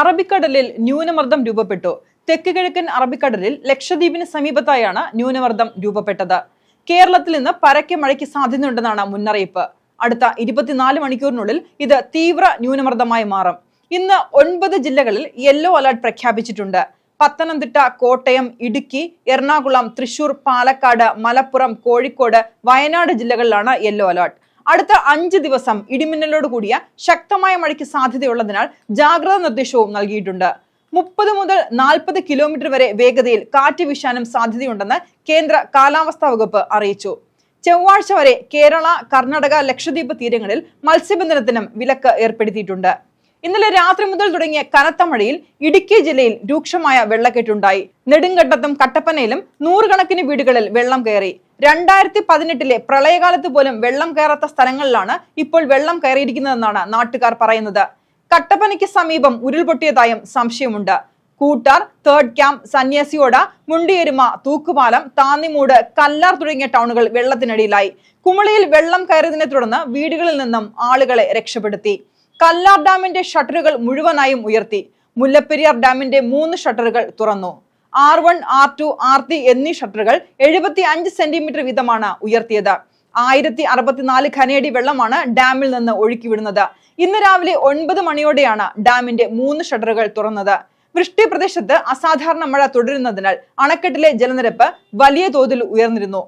അറബിക്കടലിൽ ന്യൂനമർദ്ദം രൂപപ്പെട്ടു. തെക്ക് കിഴക്കൻ അറബിക്കടലിൽ ലക്ഷദ്വീപിന് സമീപത്തായാണ് ന്യൂനമർദ്ദം രൂപപ്പെട്ടത്. കേരളത്തിൽ നിന്ന് പരക്കെ മഴയ്ക്ക് സാധ്യതയുണ്ടെന്നാണ് മുന്നറിയിപ്പ്. അടുത്ത ഇരുപത്തിനാല് മണിക്കൂറിനുള്ളിൽ ഇത് തീവ്ര ന്യൂനമർദ്ദമായി മാറും. ഇന്ന് ഒൻപത് ജില്ലകളിൽ യെല്ലോ അലർട്ട് പ്രഖ്യാപിച്ചിട്ടുണ്ട്. പത്തനംതിട്ട കോട്ടയം ഇടുക്കി എറണാകുളം തൃശൂർ പാലക്കാട് മലപ്പുറം കോഴിക്കോട് വയനാട് ജില്ലകളിലാണ് യെല്ലോ അലർട്ട്. അടുത്ത അഞ്ച് ദിവസം ഇടിമിന്നലോട് കൂടിയ ശക്തമായ മഴയ്ക്ക് സാധ്യതയുള്ളതിനാൽ ജാഗ്രതാ നിർദ്ദേശവും നൽകിയിട്ടുണ്ട്. മുപ്പത് മുതൽ നാൽപ്പത് കിലോമീറ്റർ വരെ വേഗതയിൽ കാറ്റ് വീശാനും സാധ്യതയുണ്ടെന്ന് കേന്ദ്ര കാലാവസ്ഥാ വകുപ്പ് അറിയിച്ചു. ചൊവ്വാഴ്ച വരെ കേരള കർണാടക ലക്ഷദ്വീപ് തീരങ്ങളിൽ മത്സ്യബന്ധനത്തിനും വിലക്ക് ഏർപ്പെടുത്തിയിട്ടുണ്ട്. ഇന്നലെ രാത്രി മുതൽ തുടങ്ങിയ കനത്ത മഴയിൽ ഇടുക്കി ജില്ലയിൽ രൂക്ഷമായ വെള്ളക്കെട്ടുണ്ടായി. നെടുങ്കണ്ടത്തും കട്ടപ്പനയിലും നൂറുകണക്കിന് വീടുകളിൽ വെള്ളം കയറി. രണ്ടായിരത്തി പതിനെട്ടിലെ പ്രളയകാലത്ത് പോലും വെള്ളം കയറാത്ത സ്ഥലങ്ങളിലാണ് ഇപ്പോൾ വെള്ളം കയറിയിരിക്കുന്നതെന്നാണ് നാട്ടുകാർ പറയുന്നത്. കട്ടപ്പനയ്ക്ക് സമീപം ഉരുൾപൊട്ടിയതായും സംശയമുണ്ട്. കൂട്ടാർ തേർഡ് ക്യാമ്പ് സന്യാസിയോട മുണ്ടിയെരുമ തൂക്കുപാലം താന്നിമൂട് കല്ലാർ തുടങ്ങിയ ടൗണുകൾ വെള്ളത്തിനടിയിലായി. കുമളിയിൽ വെള്ളം കയറിയതിനെ തുടർന്ന് വീടുകളിൽ നിന്നും ആളുകളെ രക്ഷപ്പെടുത്തി. കല്ലാർ ഡാമിന്റെ ഷട്ടറുകൾ മുഴുവനായും ഉയർത്തി. മുല്ലപ്പെരിയാർ ഡാമിന്റെ മൂന്ന് ഷട്ടറുകൾ തുറന്നു. R one R two R three എന്നീ ഷട്ടറുകൾ എഴുപത്തി അഞ്ച് സെന്റിമീറ്റർ വീതമാണ് ഉയർത്തിയത്. ആയിരത്തി അറുപത്തിനാല് ഖനയടി വെള്ളമാണ് ഡാമിൽ നിന്ന് ഒഴുക്കിവിടുന്നത്. ഇന്ന് രാവിലെ ഒൻപത് മണിയോടെയാണ് ഡാമിന്റെ മൂന്ന് ഷട്ടറുകൾ തുറന്നത്. വൃഷ്ടി പ്രദേശത്ത് അസാധാരണ മഴ തുടരുന്നതിനാൽ അണക്കെട്ടിലെ ജലനിരപ്പ് വലിയ തോതിൽ ഉയർന്നിരുന്നു.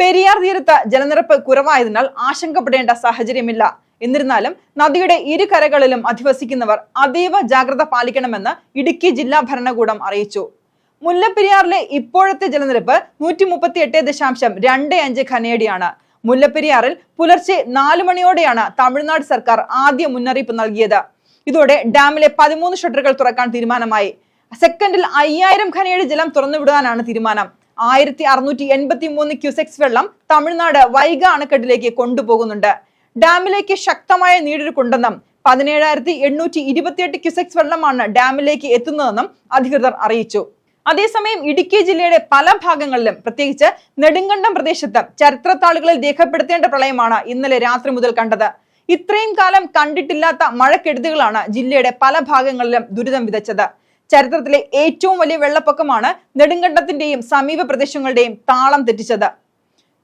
പെരിയാർ തീരത്ത് ജലനിരപ്പ് കുറവായതിനാൽ ആശങ്കപ്പെടേണ്ട സാഹചര്യമില്ല. എന്നിരുന്നാലും നദിയുടെ ഇരു കരകളിലും അധിവസിക്കുന്നവർ അതീവ ജാഗ്രത പാലിക്കണമെന്ന് ഇടുക്കി ജില്ലാ ഭരണകൂടം അറിയിച്ചു. മുല്ലപ്പെരിയാറിലെ ഇപ്പോഴത്തെ ജലനിരപ്പ് നൂറ്റി മുപ്പത്തി എട്ട് ദശാംശം രണ്ട് അഞ്ച് ഖനേടിയാണ് മുല്ലപ്പെരിയാറിൽ പുലർച്ചെ നാലു മണിയോടെയാണ് തമിഴ്നാട് സർക്കാർ ആദ്യ മുന്നറിയിപ്പ് നൽകിയത്. ഇതോടെ ഡാമിലെ പതിമൂന്ന് ഷട്ടറുകൾ തുറക്കാൻ തീരുമാനമായി. സെക്കൻഡിൽ അയ്യായിരം ഖനയടി ജലം തുറന്നുവിടാനാണ് തീരുമാനം. ആയിരത്തി അറുന്നൂറ്റി എൺപത്തി മൂന്ന് ക്യൂസെക്സ് വെള്ളം തമിഴ്നാട് വൈഗ അണക്കെട്ടിലേക്ക് കൊണ്ടുപോകുന്നുണ്ട്. ഡാമിലേക്ക് ശക്തമായ നീരൊഴുക്കുണ്ടെന്നും പതിനേഴായിരത്തി എണ്ണൂറ്റി ഇരുപത്തിയെട്ട് ക്യൂസെക്സ് വെള്ളമാണ് ഡാമിലേക്ക് എത്തുന്നതെന്നും അധികൃതർ അറിയിച്ചു. അതേസമയം ഇടുക്കി ജില്ലയുടെ പല ഭാഗങ്ങളിലും പ്രത്യേകിച്ച് നെടുങ്കണ്ടം പ്രദേശത്ത് ചരിത്രത്താളുകളിൽ രേഖപ്പെടുത്തേണ്ട പ്രളയമാണ് ഇന്നലെ രാത്രി മുതൽ കണ്ടത്. ഇത്രയും കാലം കണ്ടിട്ടില്ലാത്ത മഴക്കെടുതികളാണ് ജില്ലയുടെ പല ഭാഗങ്ങളിലും ദുരിതം വിതച്ചത്. ചരിത്രത്തിലെ ഏറ്റവും വലിയ വെള്ളപ്പൊക്കമാണ് നെടുങ്കണ്ടത്തിന്റെയും സമീപ പ്രദേശങ്ങളുടെയും താളം തെറ്റിച്ചത്.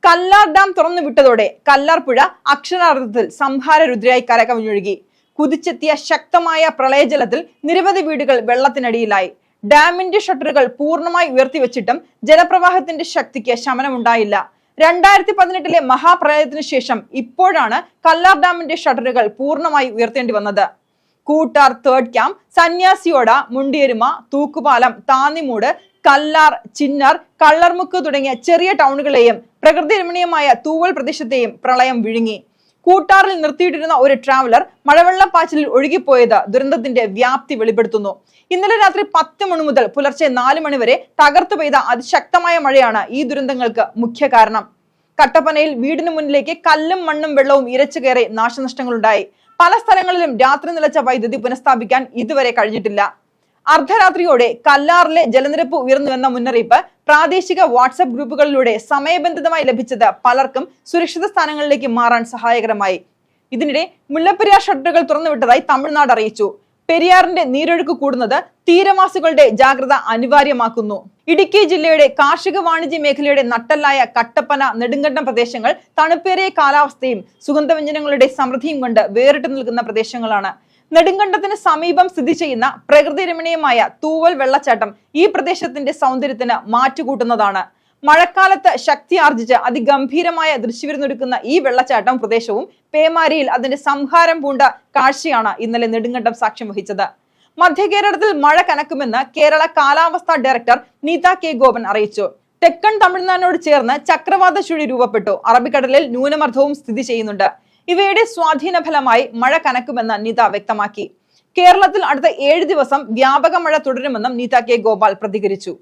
കല്ലാർ ഡാം തുറന്നു വിട്ടതോടെ കല്ലാർ പുഴ അക്ഷരാർത്ഥത്തിൽ സംഹാര രുദ്രയായി കരകവിഞ്ഞൊഴുകി. കുതിച്ചെത്തിയ ശക്തമായ പ്രളയജലത്തിൽ നിരവധി വീടുകൾ വെള്ളത്തിനടിയിലായി. ഡാമിന്റെ ഷട്ടറുകൾ പൂർണമായി ഉയർത്തിവെച്ചിട്ടും ജലപ്രവാഹത്തിന്റെ ശക്തിക്ക് ശമനമുണ്ടായില്ല. രണ്ടായിരത്തി പതിനെട്ടിലെ മഹാപ്രളയത്തിന് ശേഷം ഇപ്പോഴാണ് കല്ലാർ ഡാമിന്റെ ഷട്ടറുകൾ പൂർണമായി ഉയർത്തേണ്ടി വന്നത്. കൂട്ടാർ തേർഡ് ക്യാമ്പ് സന്യാസിയോട മുണ്ടിയരുമ തൂക്കുപാലം താന്നിമൂട് കല്ലാർ ചിന്നാർ കള്ളർമുക്ക് തുടങ്ങിയ ചെറിയ ടൗണുകളെയും പ്രകൃതി രമണീയമായ തൂവൽ പ്രദേശത്തെയും പ്രളയം വിഴുങ്ങി. കൂട്ടാറിൽ നിർത്തിയിട്ടിരുന്ന ഒരു ട്രാവലർ മഴവെള്ളപ്പാച്ചിലിൽ ഒഴുകിപ്പോയത് ദുരന്തത്തിന്റെ വ്യാപ്തി വെളിപ്പെടുത്തുന്നു. ഇന്നലെ രാത്രി പത്ത് മണി മുതൽ പുലർച്ചെ നാല് മണി വരെ തകർത്തു പെയ്ത അതിശക്തമായ മഴയാണ് ഈ ദുരന്തങ്ങൾക്ക് മുഖ്യ കാരണം. കട്ടപ്പനയിൽ വീടിനു മുന്നിലേക്ക് കല്ലും മണ്ണും വെള്ളവും ഇരച്ചു കയറി നാശനഷ്ടങ്ങളുണ്ടായി. പല സ്ഥലങ്ങളിലും രാത്രി നിലച്ച വൈദ്യുതി പുനഃസ്ഥാപിക്കാൻ ഇതുവരെ കഴിഞ്ഞിട്ടില്ല. അർദ്ധരാത്രിയോടെ കല്ലാറിലെ ജലനിരപ്പ് ഉയർന്നുവെന്ന മുന്നറിയിപ്പ് പ്രാദേശിക വാട്സപ്പ് ഗ്രൂപ്പുകളിലൂടെ സമയബന്ധിതമായി ലഭിച്ചത് പലർക്കും സുരക്ഷിത സ്ഥാനങ്ങളിലേക്ക് മാറാൻ സഹായകരമായി. ഇതിനിടെ മുല്ലപ്പെരിയാർ ഷട്ടറുകൾ തുറന്നുവിട്ടതായി തമിഴ്നാട് അറിയിച്ചു. പെരിയാറിന്റെ നീരൊഴുക്ക് കൂടുന്നത് തീരവാസികളുടെ ജാഗ്രത അനിവാര്യമാക്കുന്നു. ഇടുക്കി ജില്ലയുടെ കാർഷിക വാണിജ്യ മേഖലയുടെ നട്ടല്ലായ കട്ടപ്പന നെടുങ്കണ്ടം പ്രദേശങ്ങൾ തണുപ്പേറിയ കാലാവസ്ഥയും സുഗന്ധവ്യഞ്ജനങ്ങളുടെ സമൃദ്ധിയും കൊണ്ട് വേറിട്ട് നിൽക്കുന്ന പ്രദേശങ്ങളാണ്. നെടുങ്കണ്ടത്തിന് സമീപം സ്ഥിതി ചെയ്യുന്ന പ്രകൃതി രമണീയമായ തൂവൽ വെള്ളച്ചാട്ടം ഈ പ്രദേശത്തിന്റെ സൗന്ദര്യത്തിന് മാറ്റുകൂട്ടുന്നതാണ്. മഴക്കാലത്ത് ശക്തി ആർജിച്ച് അതിഗംഭീരമായ ദൃശ്യവിരുന്നൊരുക്കുന്ന ഈ വെള്ളച്ചാട്ടം പ്രദേശവും പേമാരിയിൽ അതിന്റെ സംഹാരം പൂണ്ട കാഴ്ചയാണ് ഇന്നലെ നെടുങ്കണ്ടം സാക്ഷ്യം വഹിച്ചത്. മധ്യ കേരളത്തിൽ മഴ കനക്കുമെന്ന് കേരള കാലാവസ്ഥാ ഡയറക്ടർ നീത കെ. ഗോപൻ അറിയിച്ചു. തെക്കൻ തമിഴ്നാടിനോട് ചേർന്ന് ചക്രവാത ചുഴി രൂപപ്പെട്ടു. അറബിക്കടലിൽ ന്യൂനമർദ്ദവും സ്ഥിതി ചെയ്യുന്നുണ്ട്. ഇവയുടെ സ്വാധീന ഫലമായി മഴ കനക്കുമെന്ന് നിത വ്യക്തമാക്കി. കേരളത്തിൽ അടുത്ത ഏഴ് ദിവസം വ്യാപക മഴ തുടരുമെന്നും നീത കെ ഗോപാൽ പ്രതികരിച്ചു.